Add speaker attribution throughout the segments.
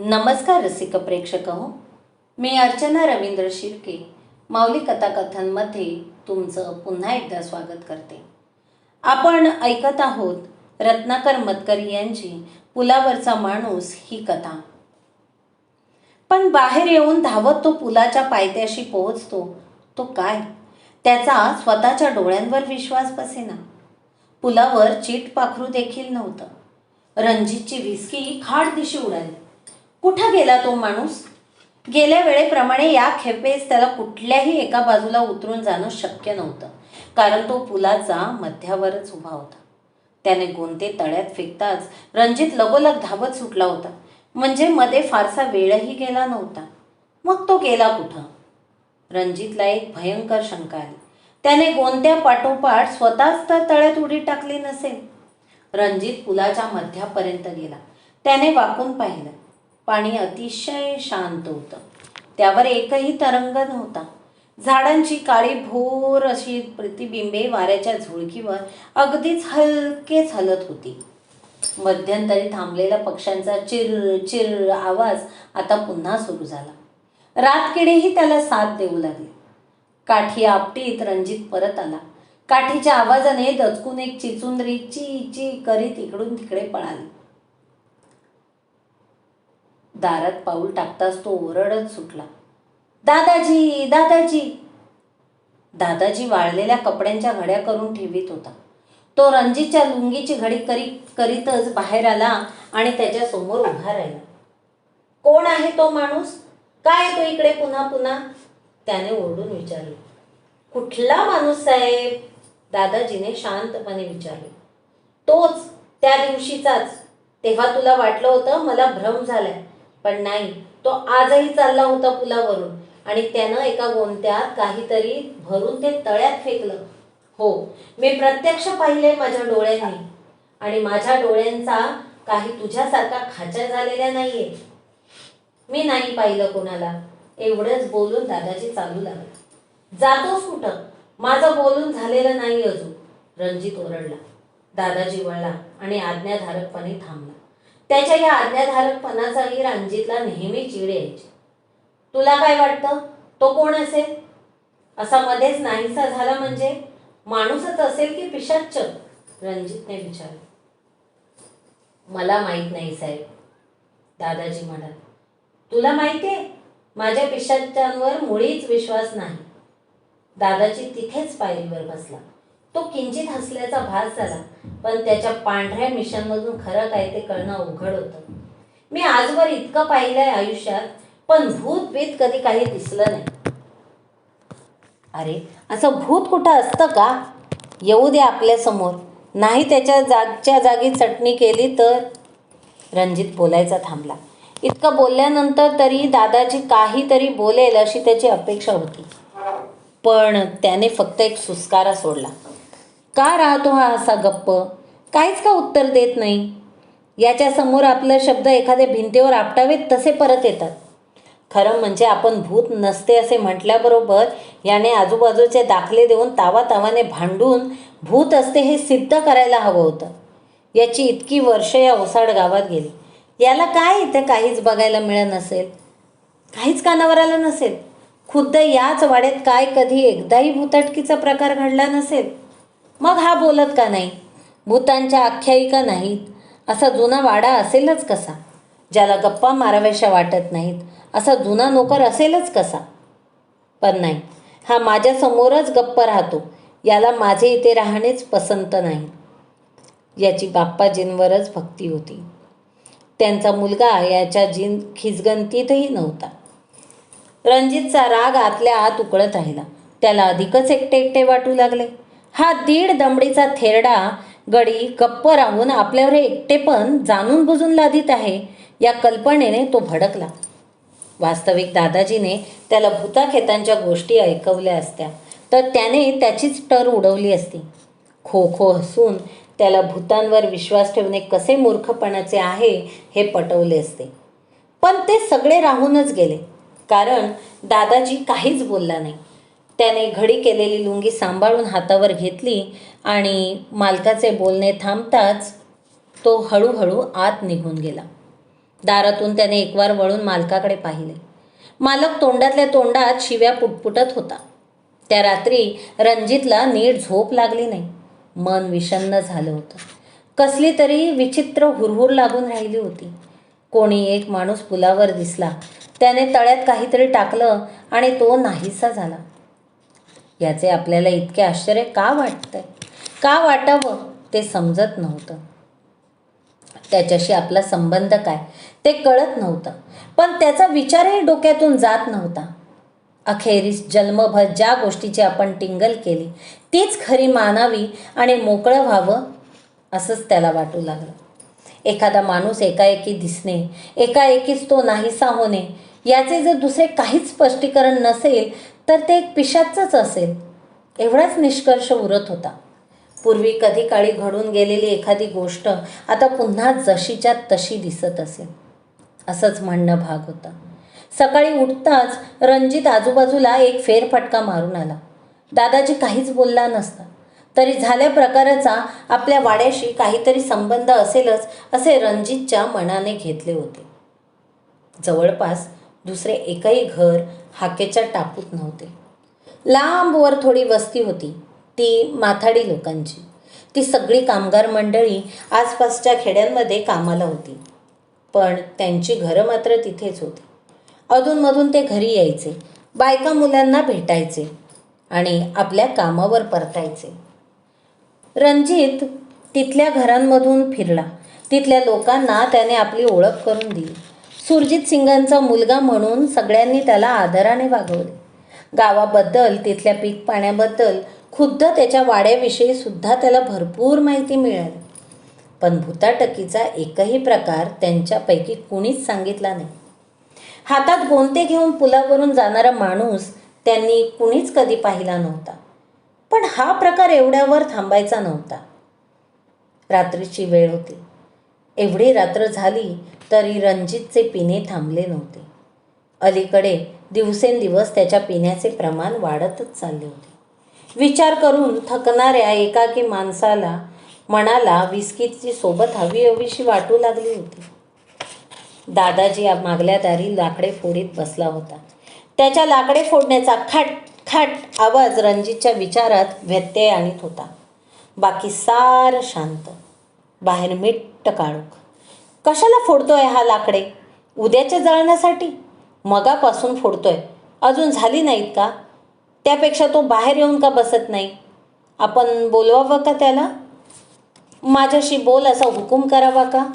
Speaker 1: नमस्कार रसिक प्रेक्षक हो मी अर्चना रवींद्र शिर्के. माऊली कथाकथनमध्ये तुमचं पुन्हा एकदा स्वागत करते. आपण ऐकत आहोत रत्नाकर मतकरी यांची पुलावरचा माणूस ही कथा. पण बाहेर येऊन धावत तो पुलाच्या पायथ्याशी पोहोचतो तो काय? त्याचा स्वतःच्या डोळ्यांवर विश्वास बसेना. पुलावर चीट पाखरू देखील नव्हतं. रणजितची विस्की खाड दिशी उडाली. कुठं गेला तो माणूस? गेल्या वेळेप्रमाणे या खेपेस त्याला कुठल्याही एका बाजूला उतरून जाणं शक्य नव्हतं. कारण तो पुलाचा मध्यावरच उभा होता. त्याने गोंते तळ्यात फेकताच रणजित लगोलग धावत सुटला होता. म्हणजे मध्ये फारसा वेळही गेला नव्हता. मग तो गेला कुठं? रणजितला एक भयंकर शंका आली. त्याने गोंत्या पाठोपाठ स्वतःच तर तळ्यात उडी टाकली नसेल. रणजित पुलाच्या मध्यापर्यंत गेला. त्याने वाकून पाहिलं. पाणी अतिशय शांत होतं. त्यावर एकही तरंग नव्हता. झाडांची काळी भोर अशी प्रतिबिंबे वाऱ्याच्या झुळकीवर अगदीच हलकेच हलत होती. मध्यंतरी थांबलेल्या पक्ष्यांचा चिर चिर आवाज आता पुन्हा सुरू झाला. रातकिडेही त्याला साथ देऊ लागले. काठी आपटीत रणजित परत आला. काठीच्या आवाजाने दचकून एक चिचुंदरी ची ची करीत इकडून तिकडे पळाली. दारात पाऊल टाकताच तो ओरडत सुटला. दादाजी दादाजी. दादाजी वाळलेल्या कपड्यांच्या घड्या करून ठेवीत होता. तो रणजीतच्या लुंगीची घडी करी करीतच बाहेर आला आणि त्याच्यासमोर उभा राहिला. कोण आहे तो माणूस? काय येतो इकडे पुन्हा पुन्हा? त्याने ओरडून विचारले. कुठला माणूस साहेब? दादाजीने शांतपणे विचारले. तोच त्या दिवशीचाच. तेव्हा तुला वाटलं होतं मला भ्रम झालाय. पण नाही. तो आजही चालला होता पुलावरून आणि त्यानं एका गोंत्यात काहीतरी भरून ते तळ्यात फेकलं. हो मी प्रत्यक्ष पाहिले माझ्या डोळ्यांनी. आणि माझ्या डोळ्यांचा काही तुझ्यासारखा खाच्या झालेल्या नाहीये. मी नाही पाहिलं कोणाला. एवढंच बोलून दादाजी चालू लागला. जातोस कुठं? माझं बोलून झालेलं नाही अजून. रणजित ओरडला. दादाजी वळला आणि आज्ञाधारकपणे थांबला. त्याच्या या आज्ञाधारकपणाचाही रणजितला नेहमी चीड यायची. तुला काय वाटतं? तो कोण असेल? असा मध्येच नाहीसा झाला म्हणजे माणूसच असेल की पिशाच्च? रणजितने विचारलं. मला माहीत नाही साहेब दादाजी म्हणाले. तुला माहिती आहे माझ्या पिशाच्यांवर मुळीच विश्वास नाही. दादाजी तिथेच पायरीवर बसला. तो किंचित हसल्याचा भास झाला पण त्याच्या पांढऱ्या मिशनमधून खरं काय ते कळणं अवघड होतं. मी आजवर इतकं पाहिलंय आयुष्यात पण भूत बीत कधी काही दिसलं नाही. अरे असं भूत कुठं असतं का? येऊ दे आपल्यासमोर. नाही त्याच्या जागच्या जागी चटणी केली तर? रणजित बोलायचा थांबला. इतकं बोलल्यानंतर तरी दादाजी काहीतरी बोलेल अशी त्याची अपेक्षा होती. पण त्याने फक्त एक सुस्कारा सोडला. का राहतो हा असा गप्प? काहीच का उत्तर देत नाही? याच्या समोर शब्द एखाद्या भिंतीवर आपटावेत तसे परत येतात. खरं म्हणजे आपण भूत नसते असे म्हटल्याबरोबर याने आजूबाजूचे दाखले देऊन तावातावाने भांडून भूत असते हे सिद्ध करायला हवं होतं. याची इतकी वर्ष या ओसाड गावात गेली. याला काय इथे काहीच बघायला मिळत नसेल? काहीच कानावर आलं नसेल? खुद्द याच वाड्यात काय कधी एकदाही भूतटकीचा प्रकार घडला नसेल? मग हा बोलत का नाही? भूतांच्या आख्यायिका नाहीत. असा जुना वाडा असेलच कसा? ज्याला गप्पा माराव्याशा वाटत नाहीत असा जुना नोकर असेलच कसा? पण नाही हा माझ्यासमोरच गप्प राहतो. याला माझे इथे राहणेच पसंत नाही. याची बाप्पाजींवरच भक्ती होती. त्यांचा मुलगा याच्या जिन खिजगंतीतही नव्हता. रणजितचा राग आतल्या आत उकळत राहिला. त्याला अधिकच एकटे एकटे वाटू लागले. हा दीड दमडीचा थेरडा गडी गप्प राहून आपल्यावर एकटेपण जाणून बुजून लादित आहे. या कल्पनेने तो भडकला. वास्तविक दादाजीने त्याला भूताखेतांच्या गोष्टी ऐकवल्या असत्या. तर त्याने त्याचीच टर उडवली असती. खो खो हसून त्याला भूतांवर विश्वास ठेवणे कसे मूर्खपणाचे आहे हे पटवले असते. पण ते सगळे राहूनच गेले. कारण दादाजी काहीच बोलला नाही. त्याने घडी केलेली लुंगी सांभाळून हातावर घेतली आणि मालकाचे बोलणे थांबताच तो हळूहळू आत निघून गेला. दारातून त्याने एकवार वळून मालकाकडे पाहिले. मालक तोंडातल्या तोंडात शिव्या पुटपुटत होता. त्या रात्री रणजितला नीट झोप लागली नाही. मन विषन्न झालं होतं. कसली तरी विचित्र हुरहुर लागून राहिली होती. कोणी एक माणूस पुलावर दिसला. त्याने तळ्यात काहीतरी टाकलं आणि तो नाहीसा झाला. याचे आपल्याला इतके आश्चर्य का वाटतंय? का वाटावं ते समजत नव्हतं. त्याच्याशी आपला संबंध काय ते कळत नव्हतं. पण त्याचा विचारही डोक्यातून जात नव्हता. अखेरीस जन्मभर ज्या गोष्टीची आपण टिंगल केली तीच खरी मानावी आणि मोकळं व्हावं असंच त्याला वाटू लागलं. एखादा माणूस एकाएकी दिसणे एकाएकीच तो नाहीसा होणे याचे जर दुसरे काहीच स्पष्टीकरण नसेल तर ते एक पिशाचंच असेल. एवढाच निष्कर्ष उरत होता. पूर्वी कधी काळी घडून गेलेली एखादी गोष्ट आता पुन्हा जशीच्या तशी दिसत असेल असंच म्हणणं भाग होता. सकाळी उठताच रणजित आजूबाजूला एक फेरफटका मारून आला. दादाजी काहीच बोलला नसता. तरी झाल्या प्रकाराचा आपल्या वाड्याशी काहीतरी संबंध असेलच असे रणजितच्या मनाने घेतले होते. जवळपास दुसरे एकही घर हाकेच्या टापूत नव्हते. लांबवर थोडी वस्ती होती ती माथाडी लोकांची. ती सगळी कामगार मंडळी आसपासच्या खेड्यांमध्ये कामाला होती पण त्यांची घरं मात्र तिथेच होती. अधूनमधून ते घरी यायचे बायका मुलांना भेटायचे आणि आपल्या कामावर परतायचे. रणजित तिथल्या घरांमधून फिरला. तिथल्या लोकांना त्याने आपली ओळख करून दिली. सुरजित सिंगांचा मुलगा म्हणून सगळ्यांनी त्याला आदराने वागवले. गावाबद्दल तिथल्या पीक पाण्याबद्दल खुद्द त्याच्या वाड्याविषयी सुद्धा त्याला भरपूर माहिती मिळाली. पण भूताटकीचा एकही प्रकार त्यांच्यापैकी कुणीच सांगितला नाही. हातात गोंते घेऊन पुलावरून जाणारा माणूस त्यांनी कुणीच कधी पाहिला नव्हता. पण हा प्रकार एवढ्यावर थांबायचा नव्हता. रात्रीची वेळ होती. एवढी रात्र झाली तरी रणजितचे पिणे थांबले नव्हते. अलीकडे दिवसेंदिवस त्याच्या पिण्याचे प्रमाण वाढतच चालले होते. विचार करून थकणाऱ्या एकाकी माणसाला मनाला विस्कीची सोबत हवी हवीशी वाटू लागली होती. दादाजी मागल्या दारी लाकडे फोडीत बसला होता. त्याच्या लाकडे फोडण्याचा खाट खाट आवाज रणजितच्या विचारात व्यत्यय आणीत होता. बाकी सार शांत. बाहेर मीठ काढूक कशाला फोडतोय हा लाकडे? उद्याच्या जळण्यासाठी? मगापासून फोडतोय. अजून झाली नाहीत का? त्यापेक्षा तो बाहेर येऊन का बसत नाही? आपण बोलवावं का त्याला? माझ्याशी बोल असा हुकूम करावा का?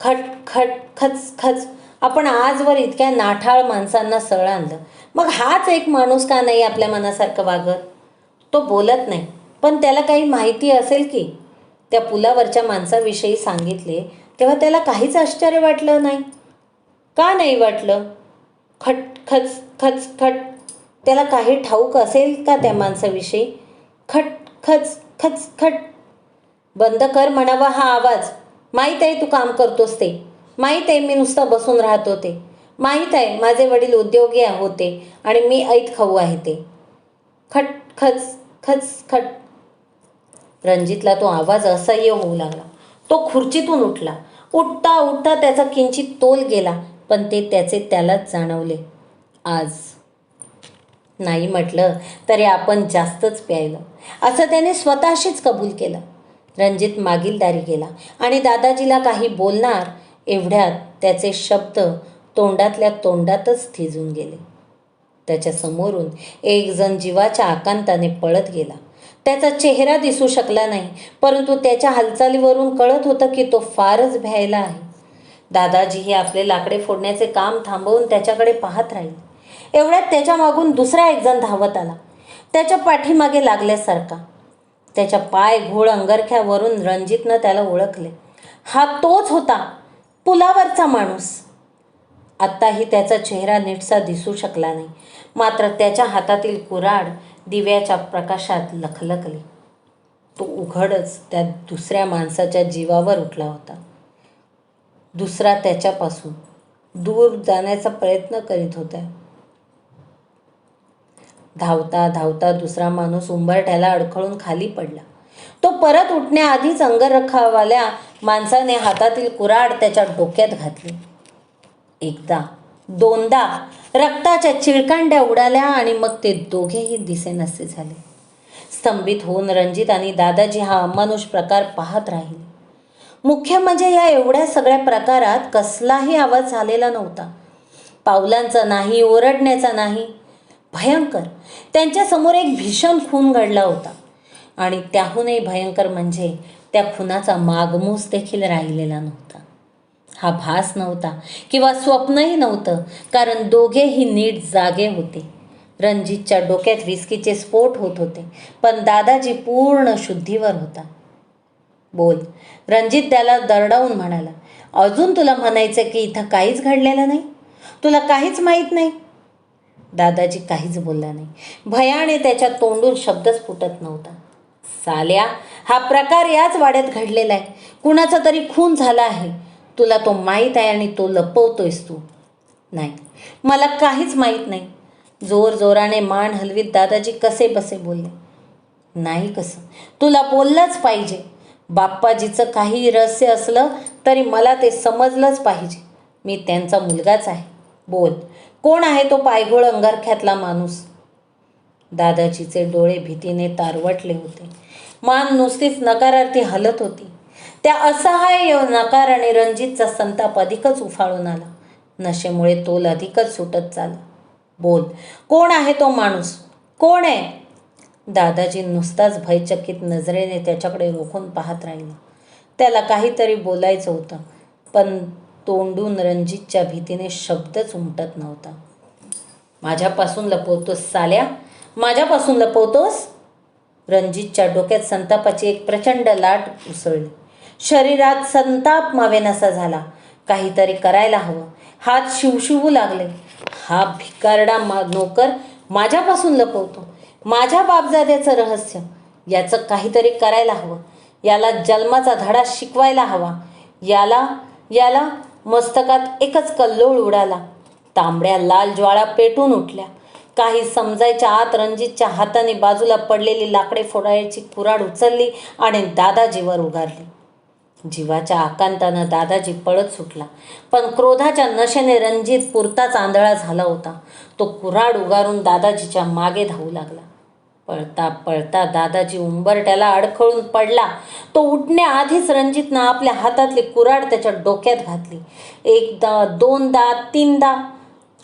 Speaker 1: खट खट खच खच. आपण आजवर इतक्या नाठाळ माणसांना सळ आणलं. मग हाच एक माणूस का नाही आपल्या मनासारखं वागत? तो बोलत नाही. पण त्याला काही माहिती असेल की? त्या पुलावरच्या माणसाविषयी सांगितले तेव्हा त्याला काहीच आश्चर्य वाटलं नाही. का नाही वाटलं? खट खच खच खट. त्याला काही ठाऊक असेल का त्या माणसाविषयी? खट खच खच खट. बंद कर म्हणावा हा आवाज. माहीत आहे तू काम करतोस ते. माहीत आहे मी नुसता बसून राहत होते माहीत आहे माझे वडील उद्योगी होते आणि मी ऐत खाऊ आहे ते. खट खच खच खट. रणजितला तो आवाज असह्य होऊ लागला. तो खुर्चीतून उठला. उठता उठता त्याचा किंचित तोल गेला पण ते त्याचे त्यालाच जाणवले. आज. नाही म्हटलं तरी आपण जास्तच प्यायलं. असं त्याने स्वतःशीच कबूल केलं. रणजित मागील दारी गेला आणि दादाजीला काही बोलणार एवढ्यात त्याचे शब्द तोंडातल्या तोंडातच थिजून गेले. त्याच्या समोरून एक जण जीवाच्या आकांताने पळत गेला. त्याचा चेहरा दिसू शकला नाही परंतु त्याच्या हालचालीवरून कळत होतं की तो फारच भ्यायला आहे. दादाजी हे आपले लाकडे फोडण्याचे काम थांबवून त्याच्याकडे पाहत राहील. एवढ्यात त्याच्या मागून दुसरा एक जण धावत आला. त्याच्या पाठीमागे लागल्यासारखा. त्याच्या पाय घोळ अंगरख्यावरून रणजितनं त्याला ओळखले. हा तोच होता पुलावरचा माणूस. आत्ताही त्याचा चेहरा नीटसा दिसू शकला नाही. मात्र त्याच्या हातातील कुऱ्हाड दिव्याच्या प्रकाशात लखलखली. तो उघडच त्या दुसऱ्या माणसाच्या जीवावर उठला होता. दुसरा त्याच्यापासून दूर जाण्याचा प्रयत्न करीत होता धावता धावता दुसरा माणूस उंबरठ्याला अडखळून खाली पडला. तो परत उठण्याआधीच अंगरखावाल्या माणसाने हातातील कुऱ्हाड त्याच्या डोक्यात घातली. एकदा दोनदा रक्ताच्या चिळकांड्या उडाल्या आणि मग ते दोघेही दिसेनासे झाले. स्तंभित होऊन रणजित आणि दादाजी हा अमानुष प्रकार पाहत राहिले. मुख्य म्हणजे या एवढ्या सगळ्या प्रकारात कसलाही आवाज झालेला नव्हता. पावलांचा नाही ओरडण्याचा नाही. भयंकर. त्यांच्यासमोर एक भीषण खून घडला होता. आणि त्याहूनही भयंकर म्हणजे त्या खुनाचा मागमूस देखील राहिलेला नव्हता. हा भास नव्हता किंवा स्वप्नही नव्हतं कारण दोघेही नीट जागे होते. रणजितच्या डोक्यात विस्कीचे स्फोट होत होते पण दादाजी पूर्ण शुद्धीवर होता. बोल रणजित त्याला दरडावून म्हणाला अजून तुला म्हणायचं की इथं काहीच घडलेलं नाही? तुला काहीच माहीत नाही? दादाजी काहीच बोलला नाही. भयाने त्याच्या तोंडून शब्दच फुटत नव्हता. साल्या हा प्रकार याच वाड्यात घडलेला आहे. कुणाचा तरी खून झाला आहे. तुला तो माहीत आहे आणि तो लपवतोयस तू. नाही. मला काहीच माहीत नाही. जोर जोराने मान हलवीत दादाजी कसे बसे बोलले. नाही कसं. तुला बोललंच पाहिजे. बाप्पाजीचं काही रहस्य असलं तरी मला ते समजलंच पाहिजे. मी त्यांचा मुलगाच आहे. बोल. कोण आहे तो पायघोळ अंगारख्यातला माणूस? दादाजीचे डोळे भीतीने तारवटले होते. मान नुसतीच नकारार्थी हलत होती. त्या असहाय नकार नकाराने रणजितचा संताप अधिकच उफाळून आला. नशेमुळे तोल अधिकच सुटत चालला. बोल कोण आहे तो माणूस? कोण आहे? दादाजी नुसताच भयचकित नजरेने त्याच्याकडे रोखून पाहत राहिला. त्याला काहीतरी बोलायचं होतं पण तोंडून रणजितच्या भीतीने शब्दच उमटत नव्हता. माझ्यापासून लपवतोस साल्या? माझ्यापासून लपवतोस? रणजितच्या डोक्यात संतापाची एक प्रचंड लाट उसळली. शरीरात संताप मावेनासा झाला. काहीतरी करायला हवं. हात शिवशिवू लागले. हा भिकारडा मा नोकर माझ्यापासून लपवतो. माझ्या बापजाद्याचं रहस्य. याचं काहीतरी करायला हवं. याला जन्माचा धडा शिकवायला हवा. याला याला मस्तकात एकच कल्लोळ उडाला. तांबड्या लाल ज्वाळा पेटून उठल्या. काही समजायच्या आत रणजितच्या हाताने बाजूला पडलेली लाकडे फोडायची कुराड उचलली आणि दादाजीवर उगारली जीवाच्या आकांतानं दादाजी पळत सुटला. पण क्रोधाच्या नशेने रणजित पुरताच आंधळा झाला होता. तो कुऱ्हाड उगारून दादाजीच्या मागे धावू लागला. पळता पळता दादाजी उंबरट्याला अडखळून पडला. तो उठण्याआधीच रणजितनं आपल्या हातातली कुऱ्हाड त्याच्या डोक्यात घातली. एकदा दोनदा तीनदा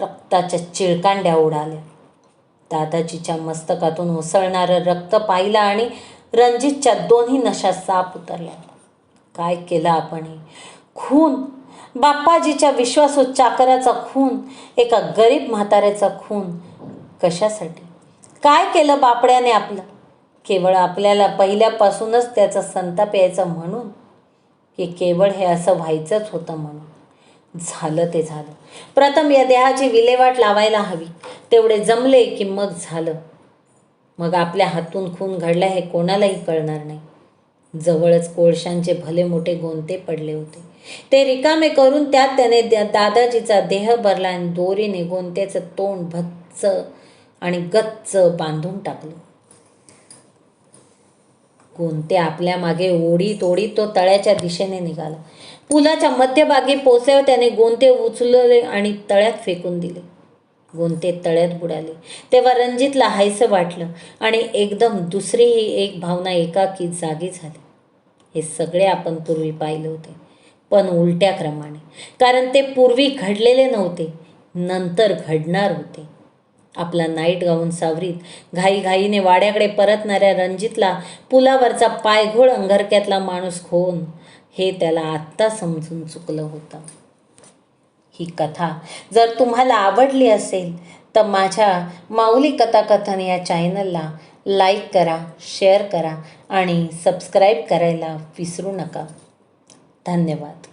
Speaker 1: रक्ताच्या चिळकांड्या उडाल्या. दादाजीच्या मस्तकातून उसळणारं रक्त पाहिलं आणि रणजितच्या दोन्ही नशा साप उतरल्या. काय केलं आपण हे खून. बाप्पाजीच्या विश्वासू चाकराचा खून. एका गरीब म्हाताऱ्याचा खून. कशासाठी? काय केलं बापड्याने आपलं? केवळ आपल्याला पहिल्यापासूनच त्याचा संताप यायचा म्हणून? की केवळ हे असं व्हायचंच होतं म्हणून? झालं ते झालं. प्रथम या देहाची विल्हेवाट लावायला हवी. तेवढे जमले की मग झालं. मग आपल्या हातून खून घडला हे कोणालाही कळणार नाही. जवळच कोळशांचे भले मोठे गोंते पडले होते. ते रिकामे करून त्यात त्याने दादाजीचा देह भरला आणि दोरीने गोंत्याचं तोंड भच्च आणि गच्च बांधून टाकलं. गोंते आपल्या मागे ओढीत ओढीत तो तळ्याच्या दिशेने निघाला. पुलाच्या मध्यभागी पोचल्यावर त्याने गोंते उचलले आणि तळ्यात फेकून दिले. गोंते तळ्यात बुडाले. तेव्हा रणजितला हायसं वाटलं आणि एकदम दुसरीही एक भावना एकाकी जागी झाली. हे सगळे आपण पूर्वी पाहिले होते पण उलट्या क्रमाने. कारण ते पूर्वी घडलेले नव्हते नंतर घडणार होते. आपला नाईट गाऊन सावरीत घाईघाईने वाड्याकडे परतणाऱ्या रणजितला पुलावरचा पायघोळ अंगरक्यातला माणूस खोवून हे त्याला आत्ता समजून चुकलं होतं. ही कथा. जर तुम्हाला आवडली असेल तर माझ्या माऊली कथाकथन या चॅनलला लाईक करा शेअर करा आणि सबस्क्राईब करायला विसरू नका. धन्यवाद.